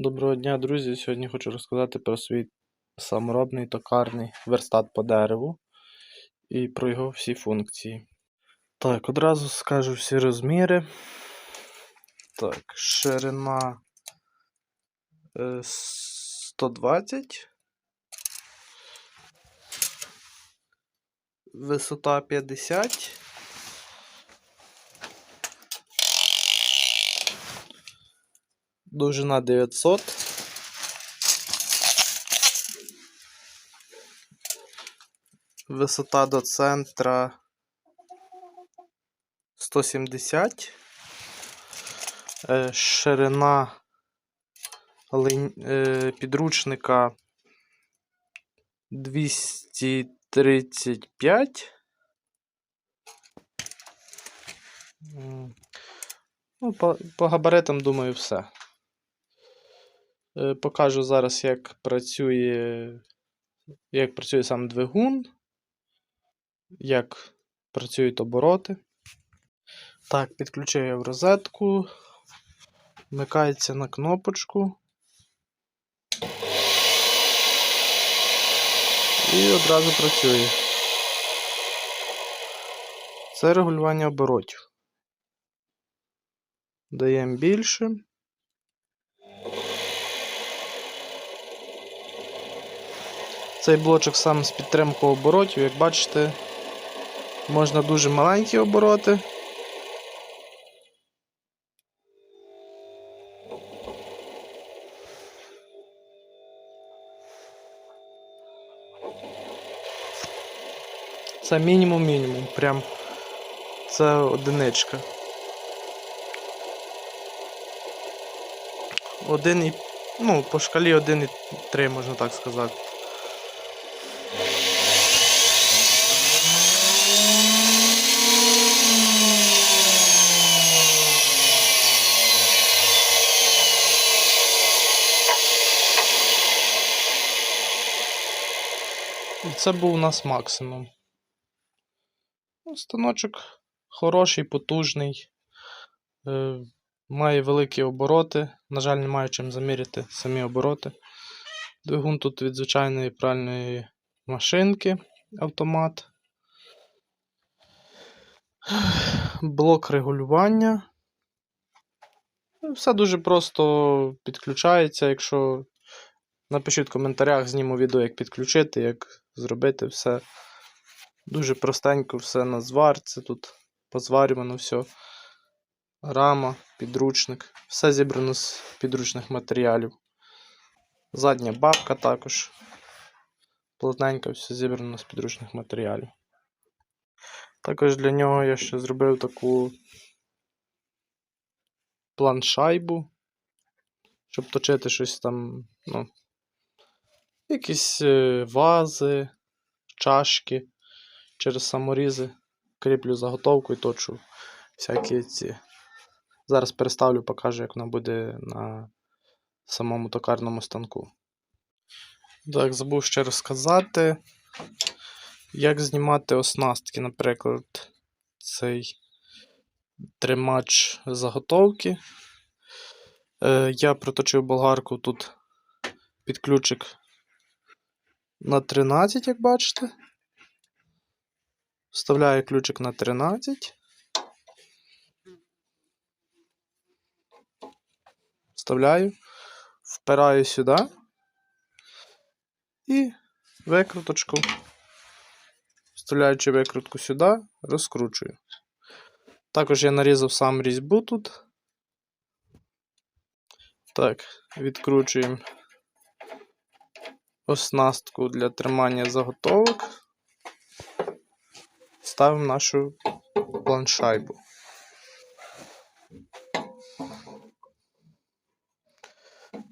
Доброго дня, друзі! Сьогодні хочу розказати про свій саморобний токарний верстат по дереву і про його всі функції. Так, одразу скажу всі розміри. Так, ширина е, 120, висота 50. Довжина 900. Висота до центра 170. Е, Ширина е, підручника 235. Ну, по, по габаритам, думаю, все. Е, Покажу зараз, як працює, як працює сам двигун, як працюють обороти. Так, підключив я в розетку. Вмикається на кнопочку. І одразу працює. Це регулювання оборотів. Даємо більше. Цей блочок сам з підтримкою оборотів, як бачите, можна дуже маленькі обороти. Це мінімум-мінімум, прям це одиничка. Один і, ну, по шкалі 1,3, можна так сказати. Це був у нас максимум. Ну, Станочок хороший, потужний, е, має великі обороти. На жаль, не маю чим заміряти самі обороти. Двигун тут від звичайної пральної машинки автомат. Блок регулювання. Ну, Все дуже просто підключається. Якщо напишіть в коментарях, зніму відео, як підключити, як зробити все. Дуже простенько все на зварці. Тут позварювано все. Рама, підручник. Все зібрано з підручних матеріалів. Задня бабка також. Плотненько все зібрано з підручних матеріалів. Також для нього я ще зробив таку планшайбу, щоб точити щось там, ну, якісь е, вази, чашки через саморізи. Кріплю заготовку і точу всякі ці. Зараз переставлю, покажу, як воно буде на самому токарному станку. Так, забув ще розказати, як знімати оснастки, наприклад, цей тримач заготовки. Е, я проточив болгарку тут під ключик на 13, як бачите. Вставляю ключик на 13. Вставляю, впираю сюди і викруточку, вставляючи викрутку сюди, розкручую. Також я нарізав сам різьбу тут. Так, відкручуємо оснастку для тримання заготовок. Ставимо нашу планшайбу.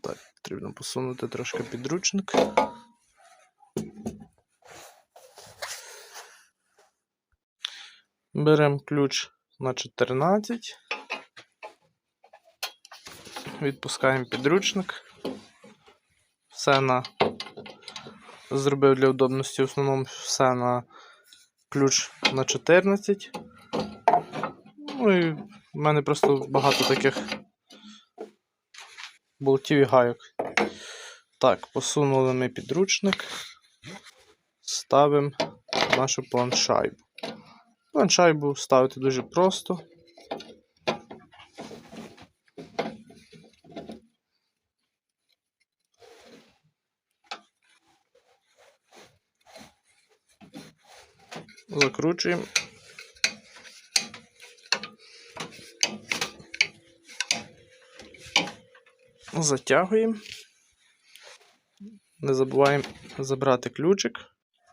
Так, потрібно посунути трошки підручник. Беремо ключ на 14. Відпускаємо підручник. Все на зробив для удобності, в основному все на ключ на 14. Ну і в мене просто багато таких болтів і гайок. Так, посунули ми підручник. Ставимо нашу планшайбу. Планшайбу ставити дуже просто. Закручуємо. Затягуємо. Не забуваємо забрати ключик.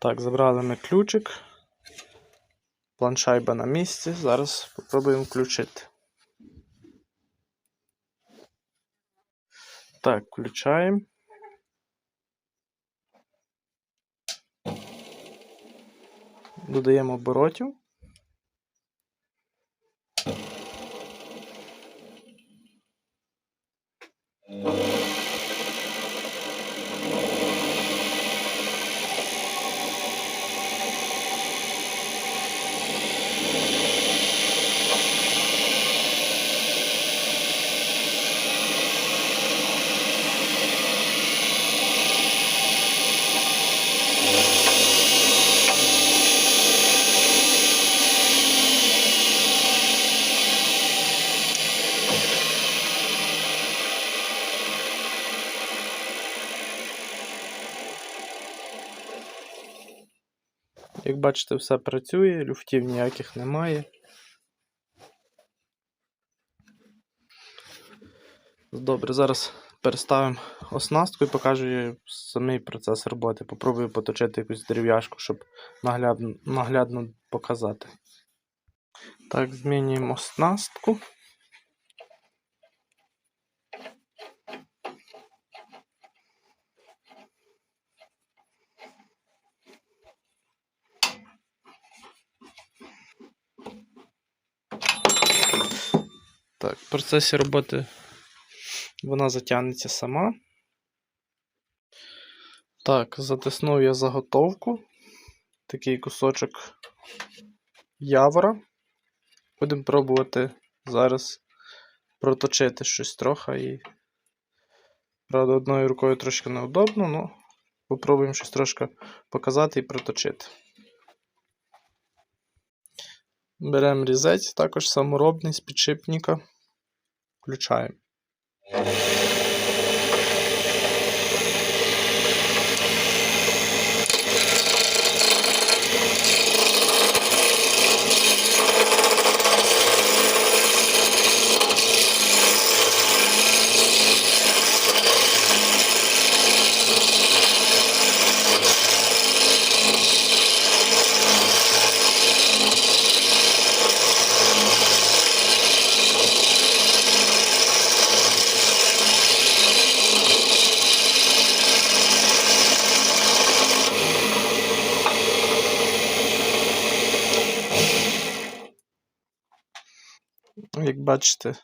Так, забрали ми ключик. Планшайба на місці. Зараз спробуємо включити. Так, включаємо. Додаємо оборотів. Як бачите, все працює, люфтів ніяких немає. Добре, зараз переставимо оснастку і покажу самий процес роботи. Попробую поточити якусь дерев'яшку, щоб наглядно, наглядно показати. Так, змінюємо оснастку. Процесі роботи вона затягнеться сама. Так, затиснув я заготовку. Такий кусочок явора. Будемо пробувати зараз проточити щось трохи і. Правда, одною рукою трошки неудобно, але попробуємо щось трошки показати і проточити. Беремо різець, також саморобний з підшипника. Включаємо. Як бачите,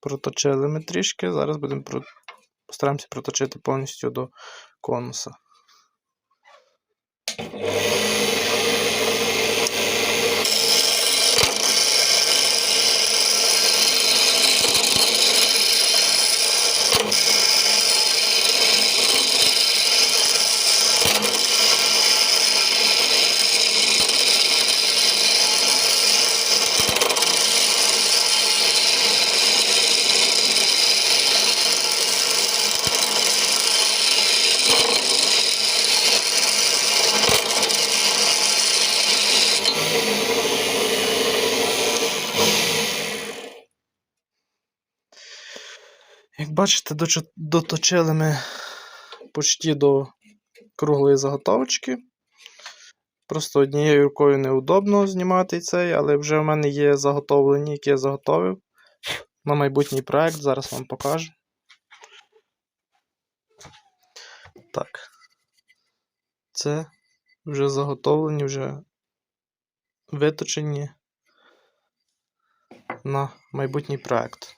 проточили ми трішки. Зараз будемо про... постараємося проточити повністю до конуса. Як бачите, доточили ми почти до круглої заготовочки. Просто однією рукою неудобно знімати цей, але вже в мене є заготовлені, які я заготовив на майбутній проект. Зараз вам покажу. Так. Це вже заготовлені, вже виточені на майбутній проект.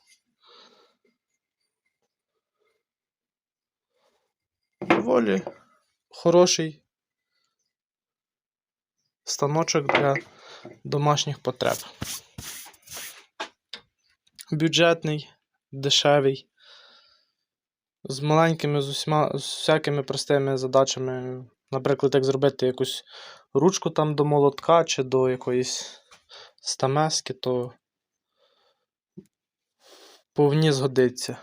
Доволі хороший станочок для домашніх потреб. Бюджетний, дешевий. з маленькими, з усіма, з всякими простими задачами, наприклад, як зробити якусь ручку там до молотка чи до якоїсь стамески, то повні згодиться.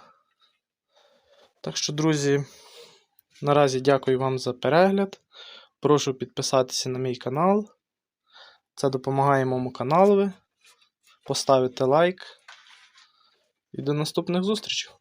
Так що, друзі, наразі дякую вам за перегляд. Прошу підписатися на мій канал. Це допомагає моєму каналу. Поставити лайк. І до наступних зустрічей!